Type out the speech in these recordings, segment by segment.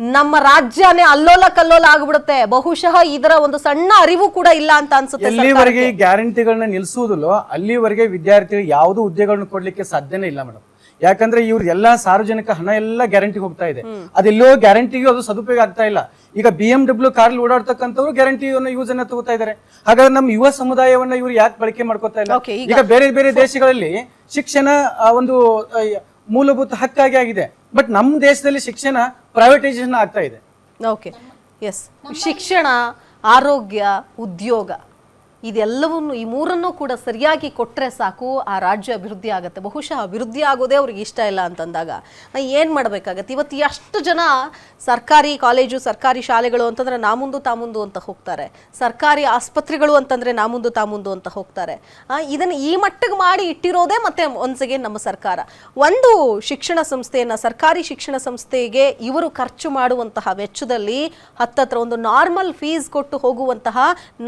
ನಮ್ಮ ರಾಜ್ಯನೇ ಅಲ್ಲೋಲ ಕಲ್ಲೋಲ ಆಗ್ಬಿಡುತ್ತೆ. ಬಹುಶಃ ಇದರ ಒಂದು ಸಣ್ಣ ಅರಿವು ಕೂಡ ಇಲ್ಲ ಅಂತ ಅನ್ಸುತ್ತೆ ಎಲ್ಲಿವರೆಗೆ ಈ ಗ್ಯಾರಂಟಿಗಳನ್ನ ನಿಲ್ಸುವುದಿಲ್ಲೋ ಅಲ್ಲಿವರೆಗೆ ವಿದ್ಯಾರ್ಥಿಗಳು ಯಾವುದು ಹುದ್ದೆಗಳನ್ನ ಕೊಡ್ಲಿಕ್ಕೆ ಸಾಧ್ಯನೇ ಇಲ್ಲ ಮೇಡಮ್ ಯಾಕಂದ್ರೆ ಇವ್ರ ಎಲ್ಲಾ ಸಾರ್ವಜನಿಕ ಹಣ ಎಲ್ಲ ಗ್ಯಾರಂಟಿಗೆ ಹೋಗ್ತಾ ಇದೆ. ಅದೆಲ್ಲೋ ಗ್ಯಾರಂಟಿಗೂ ಅದು ಸದುಪಯೋಗ ಆಗ್ತಾ ಇಲ್ಲ. ಈಗ ಬಿ ಎಂ ಡಬ್ಲ್ಯೂ ಕಾರ್ ಓಡಾಡ್ತಕ್ಕಂಥವ್ರು ಗ್ಯಾರಂಟಿಯನ್ನು ಯೂಸ್ ಅನ್ನ ತಗೋತಾ ಇದ್ದಾರೆ ಹಾಗಾದ್ರೆ ನಮ್ಮ ಯುವ ಸಮುದಾಯವನ್ನ ಇವ್ರು ಯಾಕೆ ಬಳಕೆ ಮಾಡ್ಕೋತಾ ಇಲ್ಲ? ಈಗ ಬೇರೆ ಬೇರೆ ದೇಶಗಳಲ್ಲಿ ಶಿಕ್ಷಣ ಒಂದು ಮೂಲಭೂತ ಹಕ್ಕಾಗಿ ಆಗಿದೆ. ಬಟ್ ನಮ್ಮ ದೇಶದಲ್ಲಿ ಶಿಕ್ಷಣ ಪ್ರೈವೇಟೈಸೇಷನ್ ಆಗ್ತಾ ಇದೆ. ಓಕೆ ಎಸ್ ಶಿಕ್ಷಣ, ಆರೋಗ್ಯ, ಉದ್ಯೋಗ, ಇದೆಲ್ಲವನ್ನು ಈ ಮೂರನ್ನು ಕೂಡ ಸರಿಯಾಗಿ ಕೊಟ್ಟರೆ ಸಾಕು, ಆ ರಾಜ್ಯ ಅಭಿವೃದ್ಧಿ ಆಗುತ್ತೆ. ಬಹುಶಃ ಅಭಿವೃದ್ಧಿ ಆಗೋದೇ ಅವ್ರಿಗೆ ಇಷ್ಟ ಇಲ್ಲ ಅಂತಂದಾಗ, ಏನು ಮಾಡಬೇಕಾಗತ್ತೆ? ಇವತ್ತು ಎಷ್ಟು ಜನ ಸರ್ಕಾರಿ ಕಾಲೇಜು, ಸರ್ಕಾರಿ ಶಾಲೆಗಳು ಅಂತಂದ್ರೆ ನಾಮುಂದು ಮುಂದು ತಾ ಮುಂದು ಅಂತ ಹೋಗ್ತಾರೆ. ಸರ್ಕಾರಿ ಆಸ್ಪತ್ರೆಗಳು ಅಂತಂದ್ರೆ ನಾಮುಂದು ತಾಮುಂದು ಅಂತ ಹೋಗ್ತಾರೆ. ಇದನ್ನ ಈ ಮಟ್ಟಿಗೆ ಮಾಡಿ ಇಟ್ಟಿರೋದೇ ಮತ್ತೆ ಒಂದ್ಸಗೆ ನಮ್ಮ ಸರ್ಕಾರ. ಒಂದು ಶಿಕ್ಷಣ ಸಂಸ್ಥೆಯನ್ನ, ಸರ್ಕಾರಿ ಶಿಕ್ಷಣ ಸಂಸ್ಥೆಗೆ ಇವರು ಖರ್ಚು ಮಾಡುವಂತಹ ವೆಚ್ಚದಲ್ಲಿ ಹತ್ತತ್ರ ಒಂದು ನಾರ್ಮಲ್ ಫೀಸ್ ಕೊಟ್ಟು ಹೋಗುವಂತಹ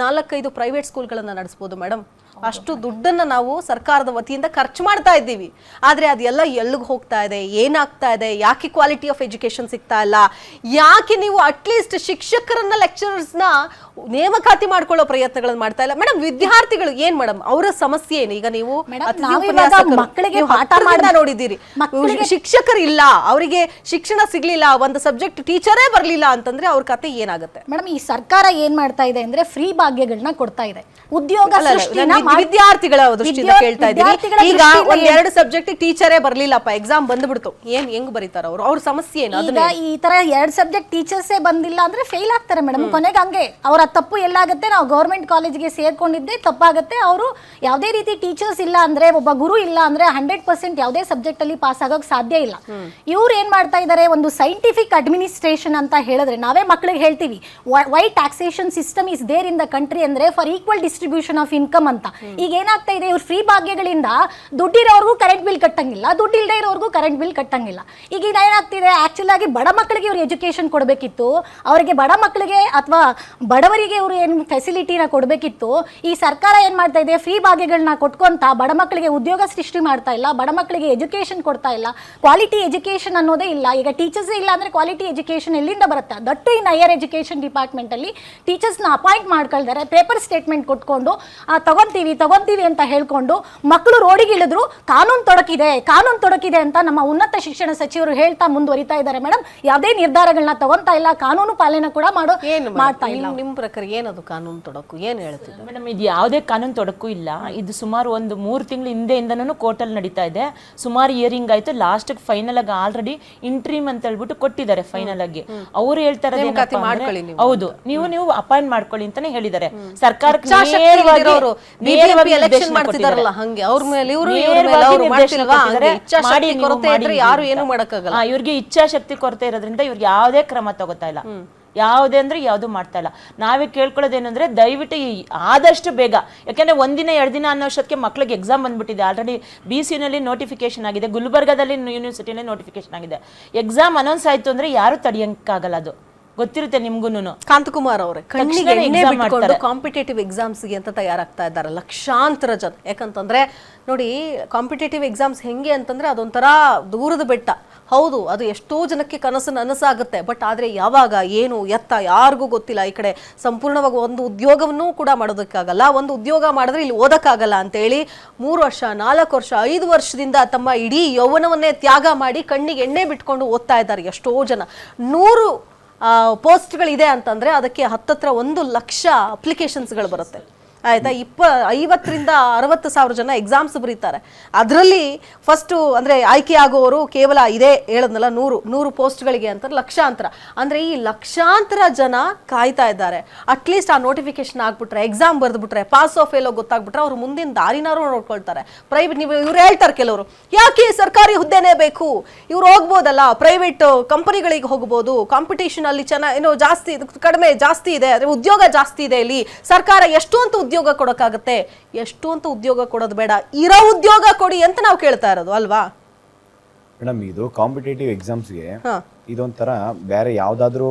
ನಾಲ್ಕೈದು ಪ್ರೈವೇಟ್ ಸ್ಕೂಲ್ಗಳನ್ನ ನಡೆಸ್ಬೋದು ಮೇಡಮ್ ಅಷ್ಟು ದುಡ್ಡನ್ನು ನಾವು ಸರ್ಕಾರದ ವತಿಯಿಂದ ಖರ್ಚು ಮಾಡ್ತಾ ಇದ್ದೀವಿ. ಆದರೆ ಅದೆಲ್ಲ ಎಲ್ಲಿಗೆ ಹೋಗ್ತಾ ಇದೆ? ಏನಾಗ್ತಾ ಇದೆ? ಯಾಕೆ ಕ್ವಾಲಿಟಿ ಆಫ್ ಎಜುಕೇಶನ್ ಸಿಗ್ತಾ ಇಲ್ಲ? ಯಾಕೆ ನೀವು ಅಟ್ಲೀಸ್ಟ್ ಶಿಕ್ಷಕರನ್ನ ಲೆಕ್ಚರರ್ಸ್ನ ನೇಮಕಾತಿ ಮಾಡ್ಕೊಳ್ಳೋ ಪ್ರಯತ್ನಗಳನ್ನ ಮಾಡ್ತಾ ಇಲ್ಲ. ಮೇಡಮ್ ವಿದ್ಯಾರ್ಥಿಗಳು ಏನ್ ಮೇಡಮ್ ಅವರ ಸಮಸ್ಯೆ ಏನು? ಈಗ ನೀವು ಮಕ್ಕಳಿಗೆ ಪಾಠ ಮಾಡ ನೋಡಿದ್ದೀರಿ. ಶಿಕ್ಷಕರು ಇಲ್ಲ ಅವರಿಗೆ ಶಿಕ್ಷಣ ಸಿಗ್ಲಿಲ್ಲ ಒಂದು ಸಬ್ಜೆಕ್ಟ್ ಟೀಚರೇ ಬರ್ಲಿಲ್ಲ ಅಂತಂದ್ರೆ ಅವ್ರ ಕತೆ ಏನಾಗುತ್ತೆ? ಮೇಡಮ್ ಈ ಸರ್ಕಾರ ಏನ್ ಮಾಡ್ತಾ ಇದೆ ಅಂದ್ರೆ ಫ್ರೀ ಭಾಗ್ಯಗಳನ್ನ ಕೊಡ್ತಾ ಇದೆ. ಉದ್ಯೋಗ ವಿದ್ಯಾರ್ಥಿಗಳ ದೃಷ್ಟಿಯಿಂದ ಕೇಳ್ತಾ ಇದ್ದೀನಿ. ಈಗ ಒಂದ್ ಎರಡು ಸಬ್ಜೆಕ್ಟ್ ಟೀಚರೇ ಬರ್ಲಿಲ್ಲಪ್ಪ ಎಕ್ಸಾಮ್ ಬಂದ್ಬಿಡ್ತು. ಏನ್ ಹೆಂಗ್ ಬರೀತಾರ ಅವ್ರು? ಅವ್ರ ಸಮಸ್ಯೆ ಏನು? ಈ ತರ ಎರಡ್ ಸಬ್ಜೆಕ್ಟ್ ಟೀಚರ್ಸೇ ಬಂದಿಲ್ಲ ಅಂದ್ರೆ ಫೇಲ್ ಆಗ್ತಾರೆ ಮೇಡಮ್ ಕೊನೆಗೆ ಹಂಗೆ. ಅವರ ತಪ್ಪು ಎಲ್ಲಾಗುತ್ತೆ ನಾವು ಗೌರ್ಮೆಂಟ್ ಕಾಲೇಜ್ಗೆ ಸೇರ್ಕೊಂಡಿದ್ದೆ ತಪ್ಪಾಗುತ್ತೆ. ಅವರು ಯಾವುದೇ ರೀತಿ ಟೀಚರ್ಸ್ ಇಲ್ಲ ಅಂದ್ರೆ ಒಬ್ಬ ಗುರು ಇಲ್ಲ ಅಂದ್ರೆ ಹಂಡ್ರೆಡ್ ಪರ್ಸೆಂಟ್ ಯಾವುದೇ ಸಬ್ಜೆಕ್ಟ್ ಅಲ್ಲಿ ಪಾಸ್ ಆಗೋಕ್ ಸಾಧ್ಯ ಇಲ್ಲ. ಇವ್ರು ಏನ್ ಮಾಡ್ತಾ ಇದ್ದಾರೆ ಒಂದು ಸೈಂಟಿಫಿಕ್ ಅಡ್ಮಿನಿಸ್ಟ್ರೇಷನ್ ಅಂತ ಹೇಳಿದ್ರೆ ನಾವೇ ಮಕ್ಕಳಿಗೆ ಹೇಳ್ತೀವಿ why taxation system is there in the country ಅಂದ್ರೆ for equal distribution of income ಅಂತ. ಈಗ ಏನಾಗ್ತಾ ಇದೆ ಇವ್ರು ಫ್ರೀ ಭಾಗ್ಯಗಳಿಂದ ದುಡ್ಡಿರೋರ್ಗೂ ಕರೆಂಟ್ ಬಿಲ್ ಕಟ್ಟಂಗಿಲ್ಲ ದುಡ್ಡು ಇಲ್ಲದೆ ಇರೋರ್ಗೂ ಕರೆಂಟ್ ಬಿಲ್ ಕಟ್ಟಂಗಿಲ್ಲ. ಈಗ ಇದು ಏನಾಗ್ತಿದೆ ಆಕ್ಚುಲ್ ಆಗಿ ಬಡ ಮಕ್ಕಳಿಗೆ ಇವ್ರು ಎಜುಕೇಶನ್ ಕೊಡಬೇಕಿತ್ತು ಅವರಿಗೆ ಬಡ ಮಕ್ಕಳಿಗೆ ಅಥವಾ ಬಡವರಿಗೆ ಇವರು ಏನು ಫೆಸಿಲಿಟಿನ ಕೊಡಬೇಕಿತ್ತು ಈ ಸರ್ಕಾರ ಏನು ಮಾಡ್ತಾ ಇದೆ ಫ್ರೀ ಭಾಗ್ಯಗಳನ್ನ ಕೊಟ್ಕೊಂತ ಬಡ ಮಕ್ಕಳಿಗೆ ಉದ್ಯೋಗ ಸೃಷ್ಟಿ ಮಾಡ್ತಾ ಇಲ್ಲ ಬಡ ಮಕ್ಕಳಿಗೆ ಎಜುಕೇಷನ್ ಕೊಡ್ತಾ ಇಲ್ಲ ಕ್ವಾಲಿಟಿ ಎಜುಕೇಷನ್ ಅನ್ನೋದೇ ಇಲ್ಲ. ಈಗ ಟೀಚರ್ಸ್ ಇಲ್ಲ ಅಂದರೆ ಕ್ವಾಲಿಟಿ ಎಜುಕೇಷನ್ ಎಲ್ಲಿಂದ ಬರುತ್ತೆ? ದಟ್ಟು ಇನ್ ಹೈಯರ್ ಎಜುಕೇಷನ್ ಡಿಪಾರ್ಟ್ಮೆಂಟಲ್ಲಿ ಟೀಚರ್ಸ್ನ ಅಪಾಯಿಂಟ್ ಮಾಡ್ಕೊಳ್ತಾರೆ ಪೇಪರ್ ಸ್ಟೇಟ್ಮೆಂಟ್ ಕೊಟ್ಕೊಂಡು ತಗೊತೀವಿ ತಗೊಂತೀವಿ ಅಂತ ಹೇಳ್ಕೊಂಡು ಮಕ್ಕಳು ರೋಡಿಗೆ ಇಳಿದ್ರು ಕಾನೂನು ತೊಡಕಿದೆ ಕಾನೂನು ತೊಡಕಿದೆ ಅಂತ ನಮ್ಮ ಉನ್ನತ ಶಿಕ್ಷಣ ಸಚಿವರು ಹೇಳ್ತಾ ಮುಂದುವರಿತಾ ಇದ್ದಾರೆ. ಮೇಡಮ್ ಯಾವುದೇ ನಿರ್ಧಾರಗಳನ್ನ ತಗೊಂತಾ ಇಲ್ಲ ಕಾನೂನು ಪಾಲನೆ ಕೂಡ ಮಾಡೋ ಮಾಡ್ತಾ ಇಲ್ಲ. ಪ್ರಕಾರ ಏನದು ಕಾನೂನು ತೊಡಕು? ಏನು ಹೇಳ್ತಿದ್ರು ಮೇಡಮ್ ಇದು ಯಾವುದೇ ಕಾನೂನು ತೊಡಕು ಇಲ್ಲ. ಇದು ಸುಮಾರು ಒಂದು ಮೂರು ಹಿಂದೆ ಹಿಂದೆಯಿಂದನೂ ಕೋರ್ಟಲ್ಲಿ ನಡೀತಾ ಇದೆ. ಸುಮಾರು ಇಯರಿಂಗ್ ಆಯ್ತು. ಲಾಸ್ಟ್ ಫೈನಲ್ ಆಗಿ ಆಲ್ರೆಡಿ ಇಂಟ್ರೀಮ್ ಅಂತ ಹೇಳ್ಬಿಟ್ಟು ಕೊಟ್ಟಿದ್ದಾರೆ ಫೈನಲ್ ಆಗಿ. ಅವ್ರು ಹೇಳ್ತಾರೆ ಹೌದು. ನೀವು ನೀವು ಅಪಾಯಿಂಟ್ ಮಾಡ್ಕೊಳ್ಳಿ ಅಂತಾನೆ ಹೇಳಿದ್ದಾರೆ. ಸರ್ಕಾರಕ್ಕೆ ಯಾರು. ಏನು ಮಾಡಕ್ಕಾಗಲ್ಲ. ಇವ್ರಿಗೆ ಇಚ್ಛಾಶಕ್ತಿ ಕೊರತೆ ಇರೋದ್ರಿಂದ ಇವ್ರಿಗೆ ಯಾವುದೇ ಕ್ರಮ ತಗೋತಾ ಇಲ್ಲ. ಯಾವುದೇ ಅಂದರೆ ಯಾವುದು ಮಾಡ್ತಾ ಇಲ್ಲ. ನಾವೇ ಕೇಳ್ಕೊಳ್ಳೋದೇನೆಂದರೆ ದಯವಿಟ್ಟು ಆದಷ್ಟು ಬೇಗ. ಯಾಕೆಂದರೆ ಒಂದಿನ ಎರಡು ದಿನ ಅನ್ನೋ ಅಷ್ಟೊತ್ತಿಗೆ ಮಕ್ಳಿಗೆ ಎಕ್ಸಾಮ್ ಬಂದ್ಬಿಟ್ಟಿದೆ. ಆಲ್ರೆಡಿ ಬಿ ನಲ್ಲಿ ನೋಟಿಫಿಕೇಶನ್ ಆಗಿದೆ. ಗುಲ್ಬರ್ಗಾದಲ್ಲಿ ಯೂನಿವರ್ಸಿಟಿಯಲ್ಲಿ ನೋಟಿಫಿಕೇಶನ್ ಆಗಿದೆ. ಎಕ್ಸಾಮ್ ಅನೌನ್ಸ್ ಆಯ್ತು ಅಂದ್ರೆ ಯಾರು ತಡೆಯೋಕ್ಕಾಗಲ್ಲ ಅದು. ಗೊತ್ತಿರುತ್ತೆ ನಿಮ್ಗೂನು ಕಾಂತಕುಮಾರ್ ಅವರೇ ಕಣ್ಣಿಗೆ. ಕಾಂಪಿಟೇಟಿವ್ ಎಕ್ಸಾಮ್ಸ್ಗೆ ಅಂತ ತಯಾರಾಗ್ತಾ ಇದ್ದಾರೆ. ಲಕ್ಷಾಂತರ ಜನ. ಯಾಕಂತಂದ್ರೆ ನೋಡಿ ಕಾಂಪಿಟೇಟಿವ್ ಎಕ್ಸಾಮ್ಸ್ ಹೆಂಗೆ ಅಂತಂದ್ರೆ ಅದೊಂಥರ ದೂರದ ಬೆಟ್ಟ. ಹೌದು, ಅದು ಎಷ್ಟೋ ಜನಕ್ಕೆ ಕನಸು ನನಸಾಗುತ್ತೆ ಬಟ್ ಆದ್ರೆ ಯಾವಾಗ, ಏನು, ಎತ್ತ, ಯಾರಿಗೂ ಗೊತ್ತಿಲ್ಲ. ಈ ಕಡೆ ಸಂಪೂರ್ಣವಾಗಿ ಒಂದು ಉದ್ಯೋಗವನ್ನು ಕೂಡ ಮಾಡೋದಕ್ಕಾಗಲ್ಲ. ಒಂದು ಉದ್ಯೋಗ ಮಾಡಿದ್ರೆ ಇಲ್ಲಿ ಓದಕ್ಕಾಗಲ್ಲ ಅಂತೇಳಿ ಮೂರು ವರ್ಷ, ನಾಲ್ಕು ವರ್ಷ, ಐದು ವರ್ಷದಿಂದ ತಮ್ಮ ಇಡೀ ಯೌವನವನ್ನೇ ತ್ಯಾಗ ಮಾಡಿ ಕಣ್ಣಿಗೆ ಎಣ್ಣೆ ಬಿಟ್ಕೊಂಡು ಓದ್ತಾ ಇದ್ದಾರೆ ಎಷ್ಟೋ ಜನ. ನೂರು ಪೋಸ್ಟ್ಗಳಿದೆ ಅಂತಂದ್ರೆ ಅದಕ್ಕೆ ಹತ್ತತ್ರ ಒಂದು ಲಕ್ಷ ಅಪ್ಲಿಕೇಶನ್ಸ್ಗಳು ಬರುತ್ತೆ. ಆಯ್ತಾ? ಇಪ್ಪ, ಐವತ್ತರಿಂದ ಅರವತ್ತು ಸಾವಿರ ಜನ ಎಕ್ಸಾಮ್ಸ್ ಬರೀತಾರೆ. ಅದರಲ್ಲಿ ಫಸ್ಟು ಅಂದರೆ ಆಯ್ಕೆ ಆಗುವವರು ಕೇವಲ ಇದೇ ಹೇಳದ್ನಲ್ಲ, ನೂರು ನೂರು ಪೋಸ್ಟ್ಗಳಿಗೆ ಅಂತ, ಲಕ್ಷಾಂತರ. ಅಂದರೆ ಈ ಲಕ್ಷಾಂತರ ಜನ ಕಾಯ್ತಾ ಇದ್ದಾರೆ. ಅಟ್ಲೀಸ್ಟ್ ಆ ನೋಟಿಫಿಕೇಶನ್ ಆಗ್ಬಿಟ್ರೆ ಎಕ್ಸಾಮ್ ಬರೆದ್ಬಿಟ್ರೆ ಪಾಸ್ ಆಫ್ ಎಲ್ಲೋ ಗೊತ್ತಾಗ್ಬಿಟ್ರೆ ಅವ್ರು ಮುಂದಿನ ದಾರಿನಾರು ನೋಡ್ಕೊಳ್ತಾರೆ. ಪ್ರೈವೇಟ್ ನೀವು ಇವ್ರು ಹೇಳ್ತಾರೆ ಕೆಲವರು, ಯಾಕೆ ಸರ್ಕಾರಿ ಹುದ್ದೆನೇ ಬೇಕು? ಇವ್ರು ಹೋಗ್ಬೋದಲ್ಲ ಪ್ರೈವೇಟ್ ಕಂಪನಿಗಳಿಗೆ ಹೋಗ್ಬೋದು. ಕಾಂಪಿಟೇಷನ್ ಅಲ್ಲಿ ಚೆನ್ನಾಗಿ ಏನೋ ಜಾಸ್ತಿ, ಕಡಿಮೆ ಜಾಸ್ತಿ ಇದೆ ಅಂದರೆ ಉದ್ಯೋಗ ಜಾಸ್ತಿ ಇದೆ ಇಲ್ಲಿ. ಸರ್ಕಾರ ಎಷ್ಟು ಅಂತ ಉದ್ಯೋಗ ಕೊಡೋಕ್ಕಾಗತ್ತೆ? ಎಷ್ಟು ಅಂತ ಉದ್ಯೋಗ ಕೊಡೋದು ಬೇಡ. ಇರೋ ಉದ್ಯೋಗ ಕೊಡಿ ಅಂತ ನಾವು ಕೇಳ್ತಾ ಇರೋದು ಅಲ್ವಾ? ಮೇಡಮ್ ಇದು ಕಾಂಪಿಟೇಟಿವ್ ಎಕ್ಸಾಮ್ಸ್ಗೆ. ಇದೊಂಥರ ಬೇರೆ ಯಾವ್ದಾದ್ರು